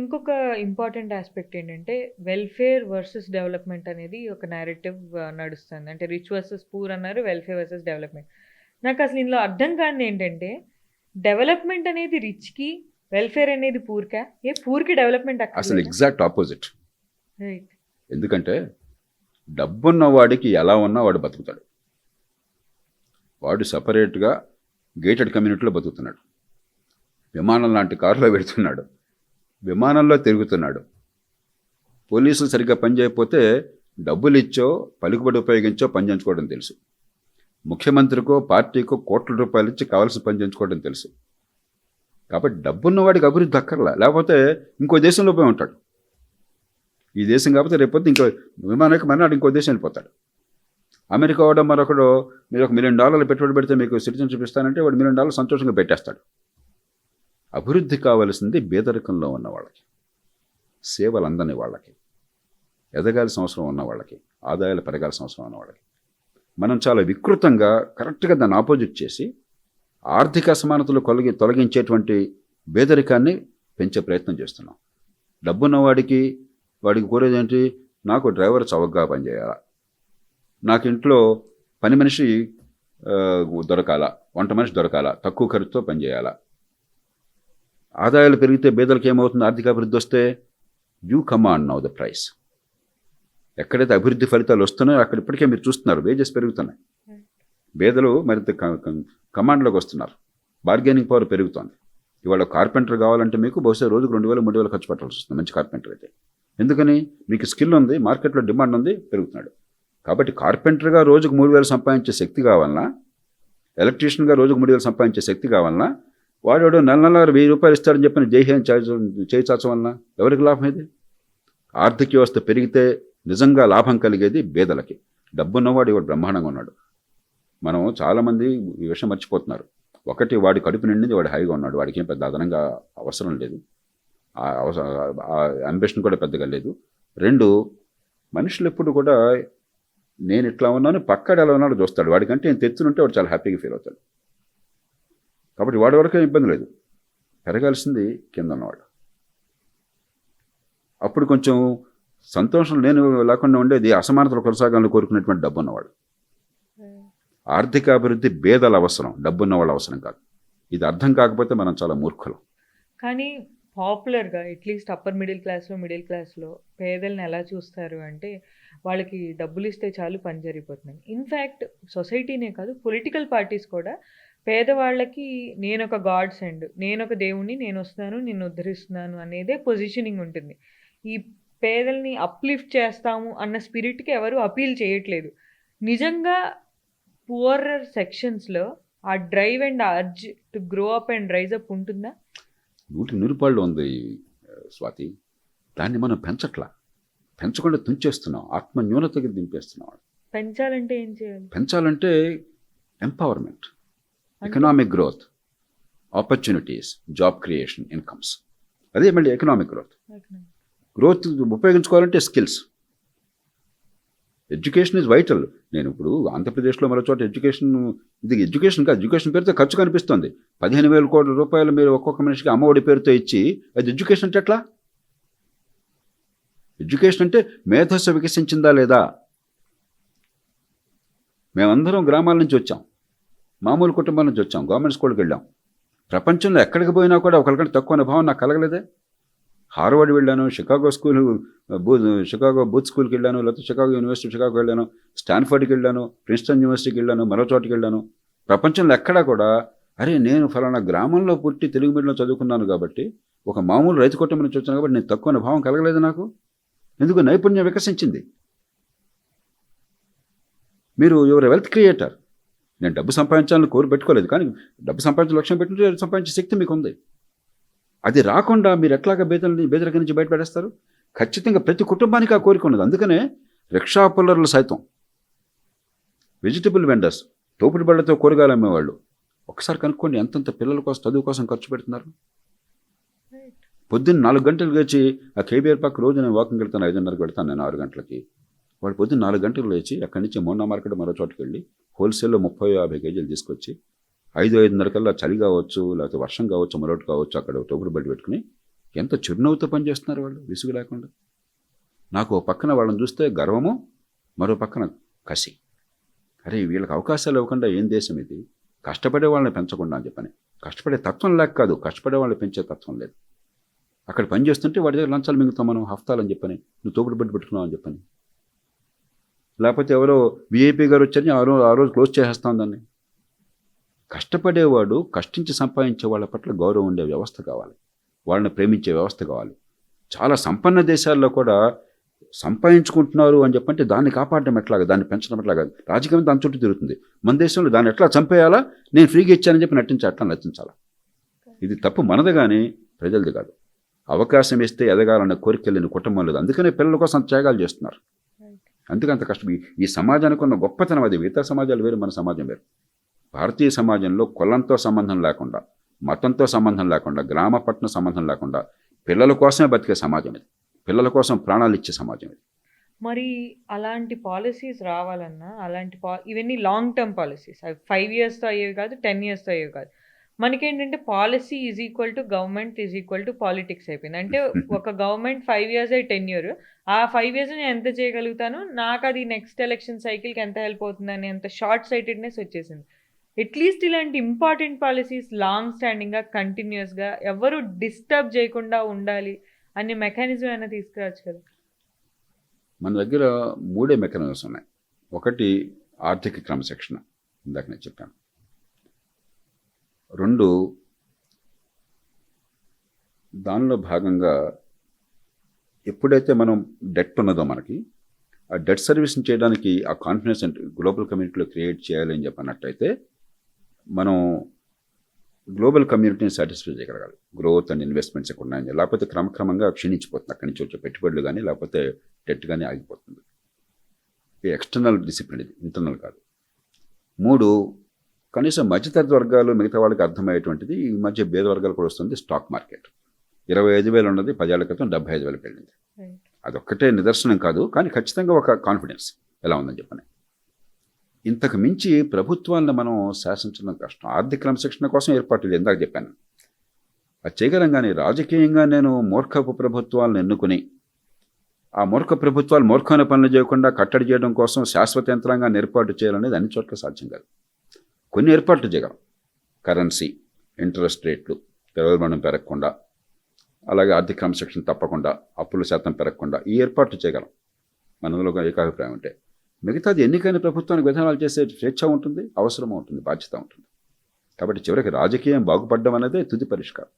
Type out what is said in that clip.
ఇంకొక important aspect ఏంటంటే welfare versus development అనేది ఒక నేరేటివ్ నడుస్తుంది. అంటే రిచ్ వర్సెస్ పూర్ అన్నారు వెల్ఫేర్ వర్సెస్ డెవలప్మెంట్. నాకు అసలు ఇందులో అర్థం కానిది ఏంటంటే డెవలప్మెంట్ అనేది రిచ్కి వెల్ఫేర్ అనేది పూర్కా? ఏ పూర్కి డెవలప్మెంట్ అసలు ఎగ్జాక్ట్ ఆపోజిట్. రైట్. ఎందుకంటే డబ్బున్న వాడికి ఎలా ఉన్నా వాడు బతుకుతాడు. వాడు సపరేట్గా గేటెడ్ కమ్యూనిటీలో బతుకుతున్నాడు. విమానం లాంటి కారులో పెడుతున్నాడు విమానంలో తిరుగుతున్నాడు. పోలీసులు సరిగ్గా పనిచేయకపోతే డబ్బులు ఇచ్చో పలుకుబడి ఉపయోగించో పనిచేయించుకోవడం తెలుసు. ముఖ్యమంత్రికో పార్టీకో కోట్ల రూపాయలు ఇచ్చి కావాల్సిన పని చేయించుకోవడం తెలుసు. కాబట్టి డబ్బున్న వాడికి అభివృద్ధి దక్కర్లా లేకపోతే ఇంకో దేశంలో పోయి ఉంటాడు. ఈ దేశం కాకపోతే రేపొద్దు ఇంకో విమానానికి మర్నాడు ఇంకో దేశం వెళ్ళిపోతాడు. అమెరికా వాడు మరొకడు మీరు ఒక మిలియన్ డాలర్లు పెట్టుబడి పెడితే మీకు సిటిజన్షిప్ ఇస్తానంటే వాడు మిలియన్ డాలర్లు సంతోషంగా పెట్టేస్తాడు. అభివృద్ధి కావలసింది బేదరికంలో ఉన్న వాళ్ళకి సేవలు అందని వాళ్ళకి ఎదగాల్సిన అవసరం ఉన్న వాళ్ళకి ఆదాయాలు పెరగాల్సిన అవసరం ఉన్న వాళ్ళకి. మనం చాలా వికృతంగా కరెక్ట్గా దాన్ని ఆపోజిట్ చేసి ఆర్థిక అసమానతలు కొలగి తొలగించేటువంటి బేదరికాన్ని పెంచే ప్రయత్నం చేస్తున్నాం. డబ్బున్న వాడికి వాడికి కోరేది ఏంటి? నాకు డ్రైవర్ చవకగా పనిచేయాలా? నాకు ఇంట్లో పని మనిషి దొరకాల? వంట మనిషి దొరకాల? తక్కువ ఖర్చుతో పనిచేయాలా? ఆదాయాలు పెరిగితే బేదలకు ఏమవుతుంది? ఆర్థిక అభివృద్ధి వస్తే you command now the price ఎక్కడైతే అభివృద్ధి ఫలితాలు వస్తున్నాయో అక్కడ ఇప్పటికే మీరు చూస్తున్నారు వేజెస్ పెరుగుతున్నాయి. బేదలు మరింత కమాండ్లోకి వస్తున్నారు. బార్గెనింగ్ పవర్ పెరుగుతోంది. ఇవాళ కార్పెంటర్ కావాలంటే మీకు బహుశా రోజుకు రెండు వేలు మూడు వేలు ఖర్చు పెట్టాల్సి వస్తుంది మంచి కార్పెంటర్ అయితే. ఎందుకని? మీకు స్కిల్ ఉంది మార్కెట్లో డిమాండ్ ఉంది పెరుగుతున్నాడు. కాబట్టి కార్పెంటర్గా రోజుకు మూడు వేలు సంపాదించే శక్తి కావాలన్నా ఎలక్ట్రీషియన్గా రోజుకు మూడు వేలు సంపాదించే శక్తి కావాలన్నా వాడు నెల నెల వెయ్యి రూపాయలు ఇస్తాడని చెప్పిన జైహేన్ చేయి వలన ఎవరికి లాభం ఇది? ఆర్థిక వ్యవస్థ పెరిగితే నిజంగా లాభం కలిగేది బేదలకి. డబ్బున్నవాడు ఇవాడు బ్రహ్మాండంగా ఉన్నాడు. మనం చాలామంది ఈ విషయం మర్చిపోతున్నారు. ఒకటి వాడి కడుపు నిండింది వాడు హైగా ఉన్నాడు. వాడికి ఏం పెద్ద అదనంగా అవసరం లేదు. అవసరం ఆ అంబిషన్ కూడా పెద్దగా లేదు. రెండు మనుషులు ఎప్పుడు కూడా నేను ఇట్లా ఉన్నాను పక్కడు ఎలా ఉన్నాడో చూస్తాడు. వాడికంటే నేను తెచ్చునుంటే వాడు చాలా హ్యాపీగా ఫీల్ అవుతాడు. కాబట్టి వాడి వరకే ఇబ్బంది లేదు. పెరగాల్సింది కింద ఉన్నవాడు. అప్పుడు కొంచెం సంతోషం లేని లేకుండా ఉండేది అసమానతలు కొనసాగాలని కోరుకునేటువంటి డబ్బు ఉన్నవాడు. ఆర్థిక అభివృద్ధి భేదాలు అవసరం డబ్బున్న వాళ్ళ అవసరం కాదు. ఇది అర్థం కాకపోతే మనం చాలా మూర్ఖులం. కానీ పాపులర్గా అట్లీస్ట్ అప్పర్ మిడిల్ క్లాస్లో మిడిల్ క్లాస్లో పేదల్ని ఎలా చూస్తారు అంటే వాళ్ళకి డబ్బులు ఇస్తే చాలు పని జరిగిపోతున్నాయి ఇన్ఫ్యాక్ట్ సొసైటీనే కాదు పొలిటికల్ పార్టీస్ కూడా పేదవాళ్ళకి నేను ఒక గాడ్ సెండ్ నేను ఒక దేవుణ్ణి నేను వస్తున్నాను నిన్ను ఉద్ధరిస్తున్నాను అనేదే పొజిషనింగ్ ఉంటుంది. ఈ పేదల్ని అప్లిఫ్ట్ చేస్తాము అన్న స్పిరిట్కి ఎవరు అపీల్ చేయట్లేదు. నిజంగా పువరర్ సెక్షన్స్లో ఆ drive and urge to grow up and rise up ఉంటుందా? నూటి నూరుపాళ్ళు ఉంది స్వాతి. దాన్ని మనం పెంచట్లా. పెంచకుండా తుంచేస్తున్నాం. ఆత్మ న్యూనతకి దింపేస్తున్నాం. పెంచాలంటే ఏం చేయాలి? పెంచాలంటే empowerment economic growth opportunities job creation incomes అదే మళ్ళీ ఎకనామిక్ గ్రోత్ గ్రోత్ ఉపయోగించుకోవాలంటే స్కిల్స్ ఎడ్యుకేషన్ ఇస్ వైటల్ నేను ఇప్పుడు ఆంధ్రప్రదేశ్లో మరో చోట ఎడ్యుకేషన్ ఇది ఎడ్యుకేషన్ కాదు ఎడ్యుకేషన్ పేరుతో ఖర్చు కనిపిస్తుంది. పదిహేను వేల కోట్ల రూపాయలు మీరు ఒక్కొక్క మనిషికి అమ్మఒడి పేరుతో ఇచ్చి అది ఎడ్యుకేషన్ అంటే ఎట్లా? ఎడ్యుకేషన్ అంటే మేధస్సు వికసించిందా లేదా? మేమందరం గ్రామాల నుంచి వచ్చాం. మామూలు కుటుంబం నుంచి వచ్చాం. గవర్నమెంట్ స్కూల్కి వెళ్ళాం. ప్రపంచంలో ఎక్కడికి పోయినా కూడా ఒకరికంటే తక్కువ అనుభవం నాకు కలగలేదే. హార్వర్డ్ వెళ్ళాను షికాగో స్కూల్ బూ షికాగో బూత్ స్కూల్కి వెళ్ళాను లేకపోతే షికాగో యూనివర్సిటీ షికాగో వెళ్ళాను స్టాన్ఫర్డ్కి వెళ్ళాను ప్రిన్స్టన్ యూనివర్సిటీకి వెళ్ళాను మరో చోటుకి వెళ్ళాను. ప్రపంచంలో ఎక్కడా కూడా అరే నేను ఫలానా గ్రామంలో పుట్టి తెలుగు మీడియంలో చదువుకున్నాను కాబట్టి ఒక మామూలు రైతు కుటుంబం నుంచి వచ్చాను కాబట్టి నేను తక్కువ అనుభవం కలగలేదు నాకు. ఎందుకు నైపుణ్యం వికసించింది? మీరు యువర్ వెల్త్ క్రియేటర్. నేను డబ్బు సంపాదించాలని కోరి పెట్టుకోలేదు కానీ డబ్బు సంపాదించే లక్ష్యం పెట్టుకుంటే సంపాదించే శక్తి మీకు ఉంది అది రాకుండా మీరు ఎట్లాగా బేదలని బేదరిక నుంచి బయటపడేస్తారు? ఖచ్చితంగా ప్రతి కుటుంబానికి ఆ కోరిక ఉన్నది. అందుకనే రిక్షా పుల్లర్లు సైతం వెజిటబుల్ వెండర్స్ తోపుడు బళ్ళతో కూరగాయలు అమ్మేవాళ్ళు ఒకసారి కనుక్కోండి ఎంతంత పిల్లల కోసం చదువు కోసం ఖర్చు పెడుతున్నారు? పొద్దున్న నాలుగు గంటలు లేచి ఆ కేబీఆర్ పక్క రోజు నేను వాకింగ్ వెళ్తాను ఐదున్నరకు వెళ్తాను నేను ఆరు గంటలకి. వాడు పొద్దున్న నాలుగు గంటలు లేచి అక్కడి నుంచి మోనా మార్కెట్ మరో చోటుకి వెళ్ళి హోల్సేల్లో ముప్పై యాభై కేజీలు తీసుకొచ్చి ఐదు ఐదున్నర కల్లా చలి కావచ్చు లేకపోతే వర్షం కావచ్చు మరొకటి కావచ్చు అక్కడ తోపుడు బయట పెట్టుకుని ఎంత చిరునవ్వుతో పనిచేస్తున్నారు వాళ్ళు? విసుగు లేకుండా. నాకు ఓ పక్కన వాళ్ళని చూస్తే గర్వము మరో పక్కన కసి. అరే వీళ్ళకి అవకాశాలు ఇవ్వకుండా ఏం దేశం ఇది? కష్టపడే వాళ్ళని పెంచకుండా అని చెప్పని. కష్టపడే తత్వం లేక కాదు కష్టపడే వాళ్ళని పెంచే తత్వం లేదు. అక్కడ పని చేస్తుంటే వాడి దగ్గర లంచాలు మింగుతాం మనం హఫ్తాలని చెప్పని. నువ్వు తోపుడు బట్టి పెట్టుకున్నావు అని చెప్పని. లేకపోతే ఎవరో విఐపీ గారు వచ్చారని ఆ రోజు ఆ రోజు క్లోజ్ చేసేస్తాం దాన్ని. కష్టపడేవాడు కష్టించి సంపాదించే వాళ్ళ పట్ల గౌరవం ఉండే వ్యవస్థ కావాలి. వాళ్ళని ప్రేమించే వ్యవస్థ కావాలి. చాలా సంపన్న దేశాల్లో కూడా సంపాదించుకుంటున్నారు అని చెప్పంటే దాన్ని కాపాడడం ఎట్లాగా? దాన్ని పెంచడం ఎట్లాగా? రాజకీయం దాని చుట్టూ తిరుగుతుంది. మన దేశంలో దాన్ని ఎట్లా చంపేయాలా? నేను ఫ్రీగా ఇచ్చానని చెప్పి నటించి అట్లా నటించాలా? ఇది తప్పు మనది కానీ ప్రజలది కాదు. అవకాశం ఇస్తే ఎదగాలన్న కోరిక లేని కుటుంబం లేదు. అందుకనే పిల్లల కోసం త్యాగాలు చేస్తున్నారు. అందుకే అంత కష్టం. ఈ- ఈ సమాజానికి ఉన్న గొప్పతనం అది. మిగతా సమాజాలు వేరు మన సమాజం వేరు. భారతీయ సమాజంలో కులంతో సంబంధం లేకుండా మతంతో సంబంధం లేకుండా గ్రామ పట్టణ సంబంధం లేకుండా పిల్లల కోసమే బతికే సమాజం ఇది. పిల్లల కోసం ప్రాణాలు ఇచ్చే సమాజం ఇది. మరి అలాంటి పాలసీస్ రావాలన్నా అలాంటి పా ఇవన్నీ లాంగ్ టర్మ్ పాలసీస్. అవి ఫైవ్ ఇయర్స్తో అయ్యేవి కాదు టెన్ ఇయర్స్తో అయ్యేవి కాదు. మనకేంటంటే policy is equal to government is equal to politics అయిపోయింది. అంటే ఒక గవర్నమెంట్ ఫైవ్ ఇయర్స్ అయి టెన్ ఇయర్ ఆ ఫైవ్ ఇయర్స్ నేను ఎంత చేయగలుగుతాను? నాకు అది నెక్స్ట్ ఎలక్షన్ సైకిల్కి ఎంత హెల్ప్ అవుతుంది అని అంత షార్ట్ సైటెడ్నెస్ వచ్చేసింది. అట్లీస్ట్ ఇలాంటి ఇంపార్టెంట్ పాలసీస్ లాంగ్ స్టాండింగ్గా కంటిన్యూస్గా ఎవరు డిస్టర్బ్ చేయకుండా ఉండాలి అనే మెకానిజం అయినా తీసుకురావచ్చు కదా? మన దగ్గర మూడే మెకానిజమ్స్ ఉన్నాయి. ఒకటి ఆర్థిక క్రమశిక్షణ. ఇందాక నేను చెప్పాను. రెండు దానిలో భాగంగా ఎప్పుడైతే మనం డెట్ ఉన్నదో మనకి ఆ డెట్ సర్వీస్ని చేయడానికి ఆ కాన్ఫిడెన్స్ గ్లోబల్ కమ్యూనిటీలో క్రియేట్ చేయాలి అని చెప్పినట్టయితే మనం గ్లోబల్ కమ్యూనిటీని సాటిస్ఫై చేయగలగాలి. గ్రోత్ అండ్ ఇన్వెస్ట్మెంట్స్ ఎక్కడ ఉన్నాయని. లేకపోతే క్రమక్రమంగా క్షీణించిపోతుంది. అక్కడి నుంచి వచ్చే పెట్టుబడులు కానీ లేకపోతే డెట్ కానీ ఆగిపోతుంది. ఎక్స్టర్నల్ డిసిప్లిన్ ఇది. ఇంటర్నల్ కాదు. మూడు కనీసం మధ్యతరగతి వర్గాలు మిగతా వాళ్ళకి అర్థమయ్యేటువంటిది ఈ మధ్య భేద వర్గాలు కూడా వస్తుంది స్టాక్ మార్కెట్. ఇరవై ఐదు వేలు ఉన్నది పదేళ్ళ క్రితం డెబ్బై ఐదు వేలకు వెళ్ళింది. అదొక్కటే నిదర్శనం కాదు కానీ ఖచ్చితంగా ఒక కాన్ఫిడెన్స్ ఎలా ఉందని చెప్పని ఇంతకు మించి ప్రభుత్వాలను మనం శాసించడం కష్టం. ఆర్థిక క్రమశిక్షణ కోసం ఏర్పాటు ఇందాక చెప్పాను. అది చేయగలం కానీ రాజకీయంగా నేను మూర్ఖపు ప్రభుత్వాలను ఎన్నుకుని ఆ మూర్ఖ ప్రభుత్వాలు మూర్ఖమైన పనులు చేయకుండా కట్టడి చేయడం కోసం శాశ్వత యంత్రాంగాన్ని ఏర్పాటు చేయాలనేది అన్ని చోట్ల సాధ్యం కాదు. కొన్ని ఏర్పాట్లు చేయగలం కరెన్సీ ఇంట్రెస్ట్ రేట్లు ద్రవ్యోల్బణం పెరగకుండా అలాగే ఆర్థిక క్రమశిక్షణ తప్పకుండా అప్పుల శాతం పెరగకుండా ఈ ఏర్పాట్లు చేయగలం మనలో ఏకాభిప్రాయం ఉంటే మిగతాది ఎన్నికైన ప్రభుత్వానికి విధానాలు చేసే స్వేచ్ఛ ఉంటుంది అవసరం ఉంటుంది బాధ్యత ఉంటుంది. కాబట్టి చివరికి రాజకీయం బాగుపడడం అనేదే తుది పరిష్కారం.